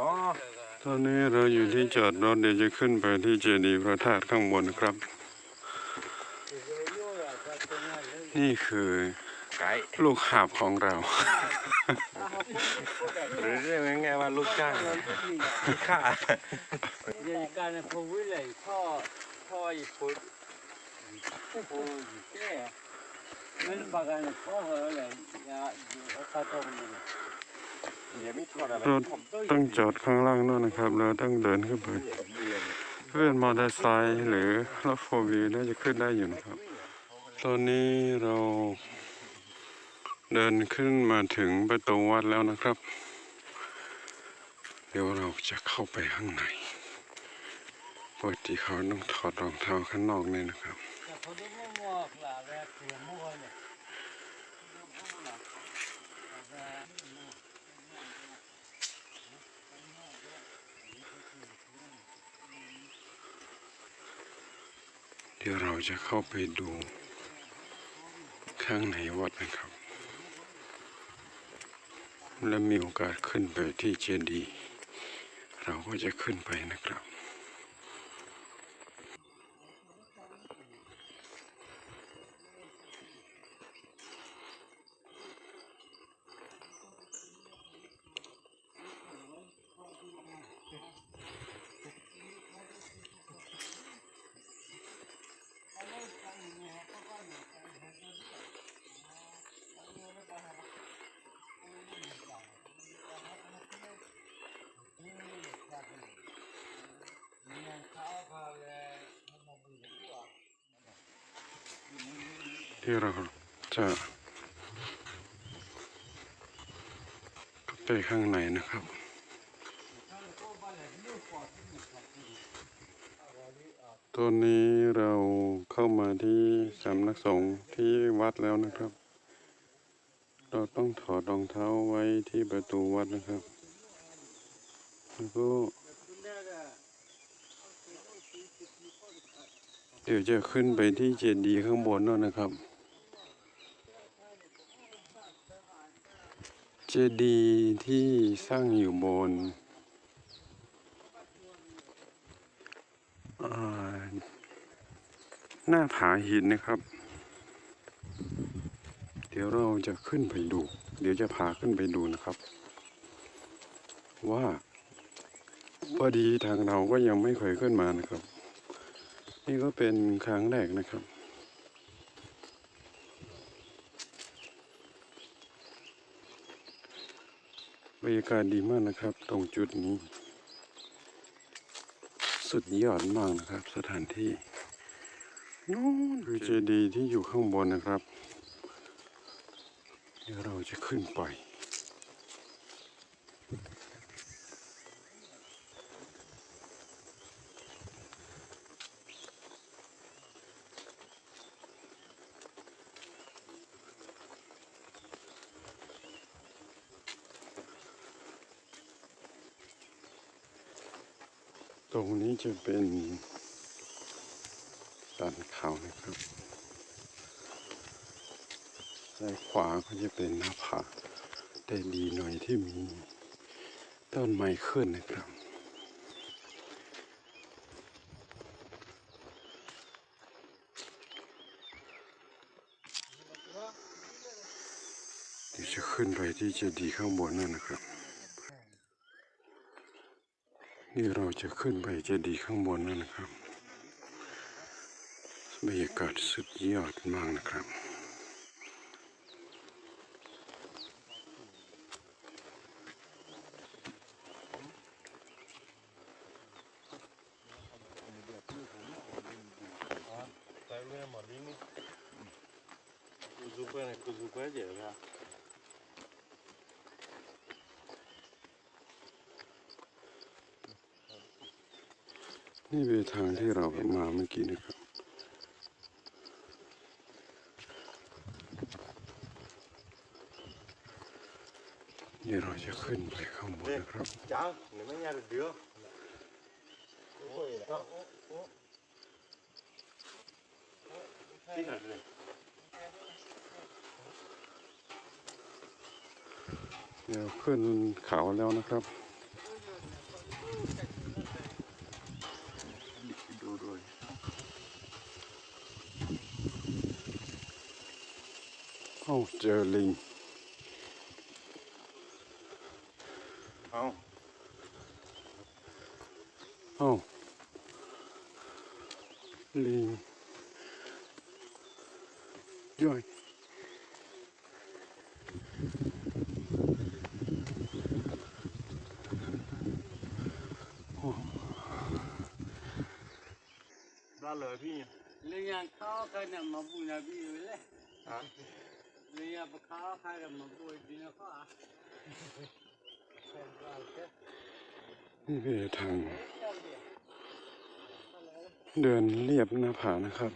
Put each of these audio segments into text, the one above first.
อ๋อตอนนี้เราอยู่ที่จอดรถเดี๋ยวจะขึ้นไปที่เจดีย์พระธาตุข้างบนครับ นี่คือไก่ลูกหาบของเรา หรือเรียกง่ายๆว่าลูกจ้างข้า Jägarna på Willey, ta, ta i på, på det. Men bagarna ta hörle, ja, jag tar tag i det. เดี๋ยวไม่ทอดอะไร รถต้องจอดข้างล่างนู่นนะครับ เราต้องเดินขึ้นไปเพื่อนมอเตอร์ไซค์หรือรถโฟร์วีน่าจะขึ้นได้อยู่นะครับ ตอนนี้เราเดินขึ้นมาถึงประตูวัดแล้วนะครับ เดี๋ยวเราจะเข้าไปข้างในปกติเขาต้องถอดรองเท้าข้างนอกเนี่ยนะครับ เดี๋ยวเราจะเข้าไปดูข้างในวัดนะครับ และมีโอกาสขึ้นไปที่เจดีย์เราก็จะขึ้นไปนะครับ ที่เราจะเข้าไปข้างในนะครับตอนนี้เราเข้ามาที่สำนักสงฆ์ที่วัดแล้วนะครับ เราต้องถอดรองเท้าไว้ที่ประตูวัดนะครับแล้วก็เดี๋ยวจะขึ้นไปที่เจดีย์ข้างบนนั่นนะครับ เจดีย์ที่สร้างอยู่บนหน้าผาหินนะครับ เดี๋ยวเราจะขึ้นไปดู เดี๋ยวจะพาขึ้นไปดูนะครับ ว่าพอดีทางเราก็ยังไม่เคยขึ้นมานะครับ นี่ก็เป็นครั้งแรกนะครับ บรรยากาศดีมากนะครับ ตรงจุดนี้ สุดยอดมากนะครับ สถานที่นู้นคือเจดีย์ที่อยู่ข้างบนนะครับ เดี๋ยวเราจะขึ้นไป จะเป็นสันเขานะครับซ้ายขวาก็จะเป็นหน้าผาแต่ดีหน่อยที่มีต้นไม้ขึ้นนะครับเดี๋ยวจะขึ้นไปที่เจดีย์ข้างบนนั่นนะครับ นี่เราจะขึ้นไปจะดีข้างบนแล้วนะครับ บรรยากาศสุดยอดมากนะครับกูจูเป้เนี่ยกูจูเป้เดี๋ยวนะ นี่เป็นทางที่เรามาเมื่อกี้นะครับ นี่เราจะขึ้นไปข้างบนนะครับ Chào, nếu mà nhà được đưa. Tí hả rồi. เดี๋ยวขึ้นเขาแล้วนะครับ เจอลิงเอาเอ้าลิงย่อยได้เลยพี่เลยยังข้าวใครเนี่ยมาบุญนะพี่เลยอะ เลยยังข้าวใครเนี่ยมาบุญดีนะพ่อนี่เป็นทางเดินเรียบหน้าผานะครับ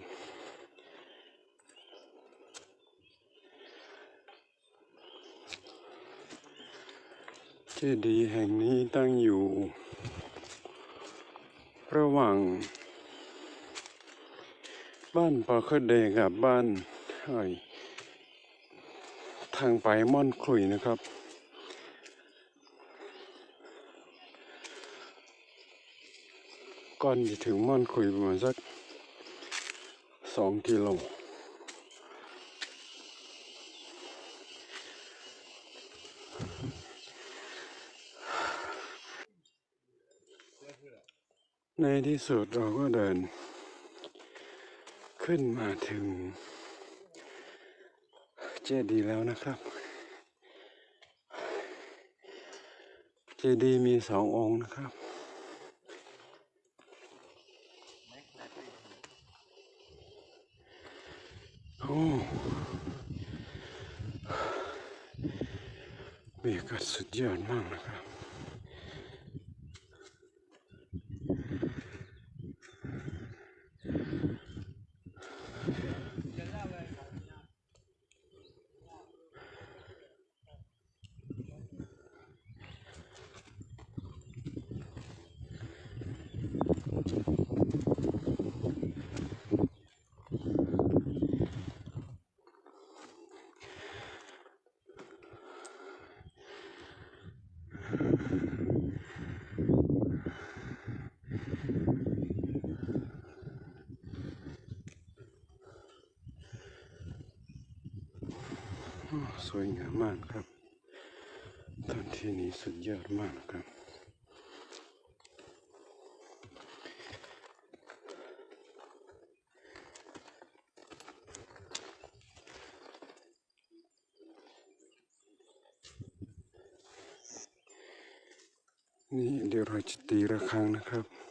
เจดีย์แห่งนี้ตั้งอยู่ ระหว่าง บ้านปอคดเดกับบ้านไอ้ ทางไปม่อนขลุยนะครับ ก่อนจะถึงม่อนคุยประมาณสักสองกิโลในที่สุดเราก็เดินขึ้นมาถึง เจดีย์แล้วนะครับ เจดีย์มีสององค์นะครับ โอ้บรรยากาศสุดยอดมากนะครับ สวยงามมากครับตอนที่นี้สุดยอดมากครับ นี่เดี๋ยวเราจะตีระฆังนะครับ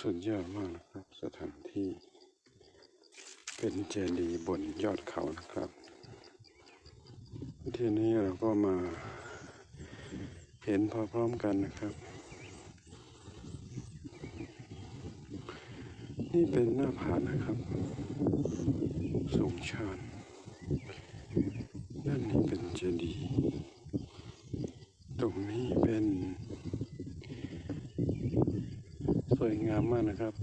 สุดยอดมากนะครับ สถานที่เป็นเจดีย์บนยอดเขานะครับ ทีนี้เราก็มาเห็นพร้อมๆกันนะครับ นี่เป็นหน้าผานะครับ สูงชันด้านนี้เป็นเจดีย์ตรงนี้เป็น ส วยงามมากนะครับ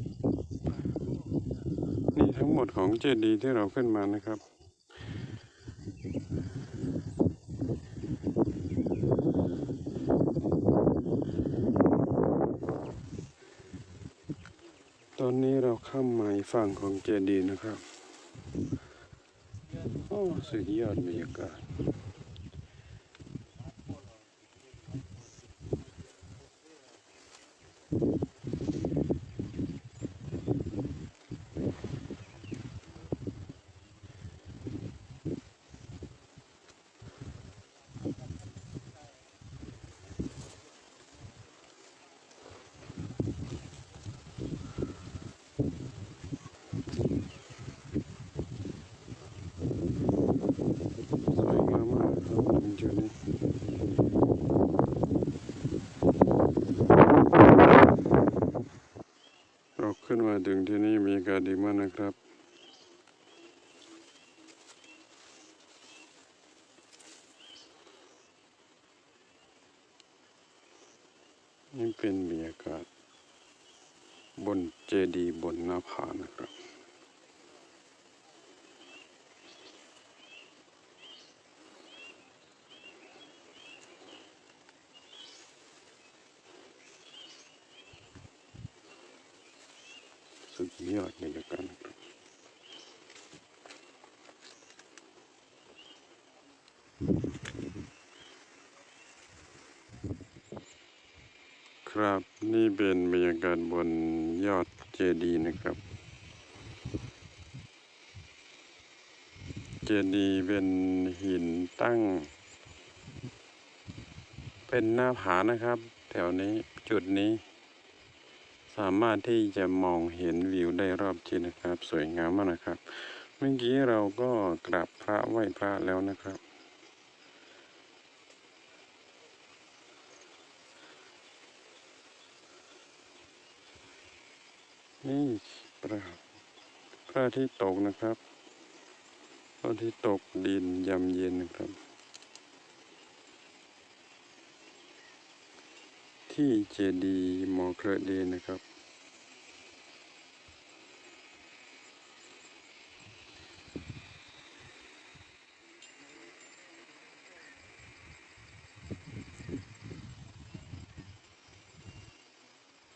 นี่ทั้งหมดของเจดีย์ที่เราขึ้นมานะครับ ตอนนี้เราข้ามาฝั่งของเจดีย์นะครับ โอ้สุดยอดบรรยากาศ เราขึ้นมาถึงที่นี่มีกาดีมากนะครับนี่เป็นบรรยากาศบนเจดีบนหน้าผานะครับุดยอดบรรยกาศนะครับครับนี่เป็นบรรยากาศบนยอดเจดีย์นะครับ เจดีย์เป็นหินตั้ง เป็นหน้าผานะครับ แถวนี้จุดนี้ สามารถที่จะมองเห็นวิวได้รอบทิศนะครับ สวยงามมากนะครับ เมื่อกี้เราก็กราบพระไหว้พระแล้วนะครับ นี่พระพระที่ตกนะครับพระที่ตกดินยำเย็นนะครับ ที่เจดีหมอเคระเดนนะครับ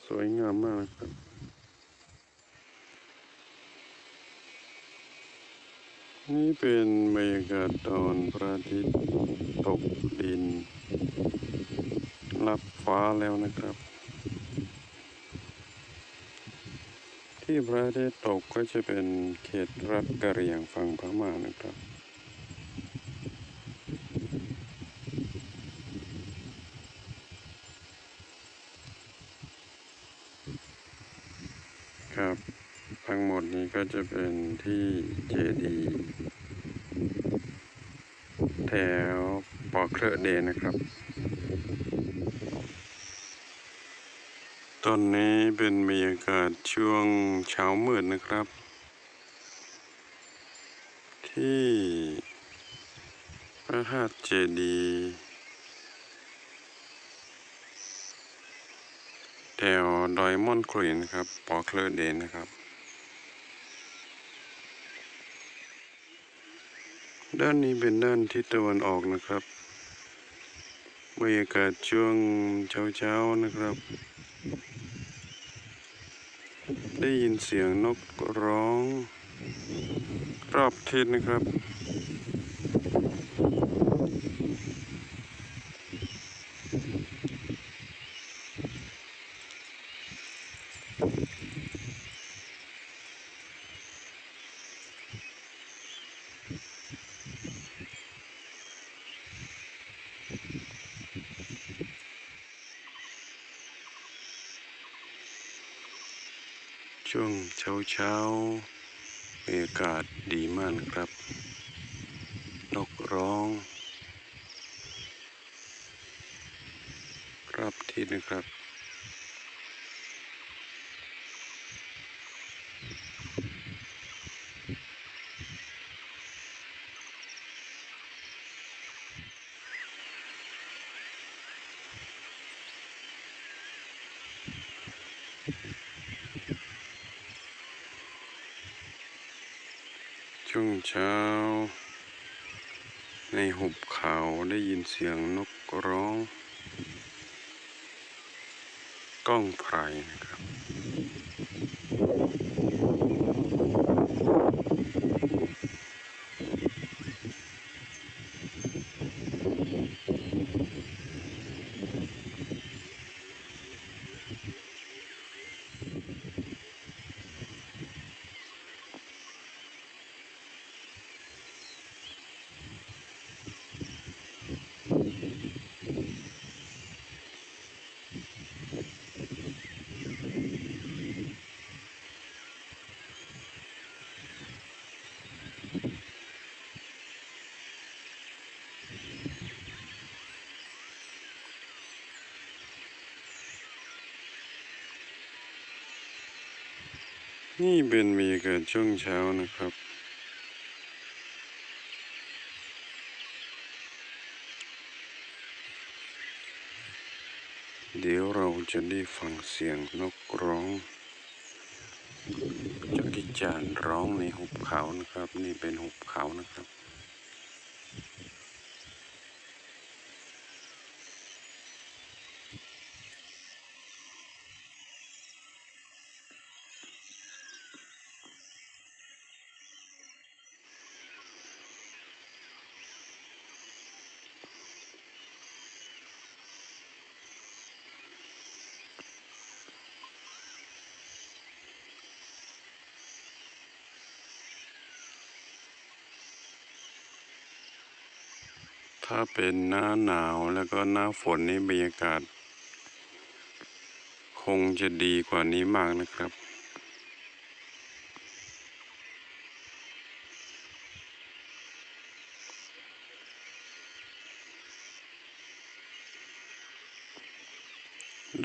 สวยงามมากครับนี่เป็นบรรยากาศตอนพระอาทิตย์ตกดิน ฟ้าแล้วนะครับ ที่พระอาทิตย์ตกก็จะเป็นเขตรัฐกะเหรี่ยงฝั่งพม่านะครับครับ ทั้งหมดนี้ก็จะเป็นที่เจดีแถวปอเครือเดนนะครับ อนนี้เป็นบรรยากาศช่วงเช้ามืดนะครับ ที่พระธาตุเจดีย์แถวดอยม่อนคลีนนครับ ปอเคลอร์เดนนะครับ ด้านนี้เป็นด้านทิศตะวันออกนะครับบรรยากาศช่วงเช้าๆนะครับ ได้ยินเสียงนกร้อง รอบทิศนะครับ ช่วงเช้าเช้าๆบรรยากาศดีมากนะครับ นกร้องรับทิศนะครับ ช่วงเช้า ในหุบเขาได้ยินเสียงนกร้อง ก้องไพรนะครับ นี่เป็นมีเกิดช่วงเช้านะครับบเดี๋ยวเราจะได้ฟังเสียงนกร้องจักริจานร้องในหุบเขานะครับ นี่เป็นหุบเขานะครับ ถ้าเป็นหน้าหนาวแล้วก็หน้าฝนนี่บรรยากาศ คงจะดีกว่านี้มากนะครับ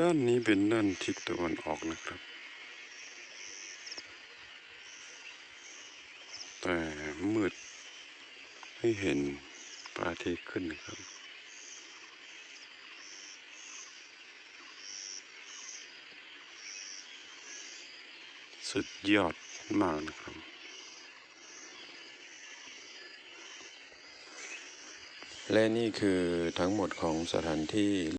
ด้านนี้เป็นด้านทิศตะวันออกนะครับ แต่มืดให้เห็น อาทิตย์ขึ้นครับ สุดยอดมากนะครับและนี่คือทั้งหมดของสถานที่